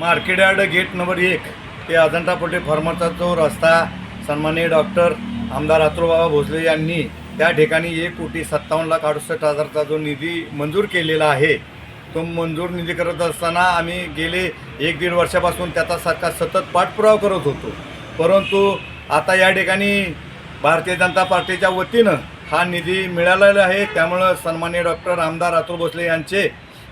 Market yard gate number एक. ते अजंठा पोटे फार्मरचा जो रस्ता सन्माननीय डॉक्टर आमदार अतुलबाबा भोसले यांनी त्या ठिकाणी एक कोटी सत्तावन्न लाख अडुसष्ट हजारचा जो निधी मंजूर केलेला आहे तो मंजूर निधी करत असताना आम्ही गेले एक दीड वर्षापासून त्याचा सरकार सतत पाठपुरावा करत होतो. परंतु आता या ठिकाणी भारतीय जनता पार्टीच्या वतीनं हा निधी मिळालेला आहे. त्यामुळं सन्मान्य डॉक्टर आमदार अतुल भोसले यांचे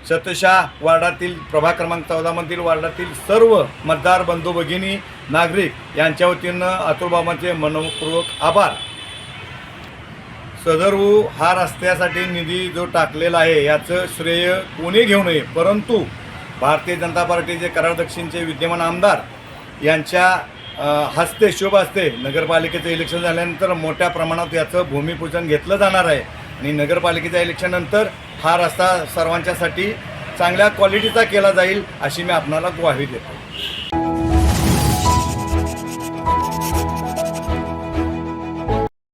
शतशा वार्डातील प्रभाग क्रमांक चौदामधील वार्डातील सर्व मतदार बंधू भगिनी नागरिक यांच्या वतीनं अतुलबाबांचे मनपूर्वक आभार. सदरवू हा रस्त्यासाठी निधी जो टाकलेला आहे याचं श्रेय कोणी घेऊ नये? परंतु भारतीय जनता पार्टीचे कराड दक्षिणचे विद्यमान आमदार यांच्या हस्ते शुभ हस्ते नगरपालिकेचं इलेक्शन झाल्यानंतर मोठ्या प्रमाणात याचं भूमिपूजन घेतलं जाणार आहे. आणि नगरपालिकेच्या इलेक्शननंतर हा रस्ता सर्वांच्यासाठी चांगल्या क्वालिटीचा केला जाईल अशी मी आपणाला ग्वाही देतो.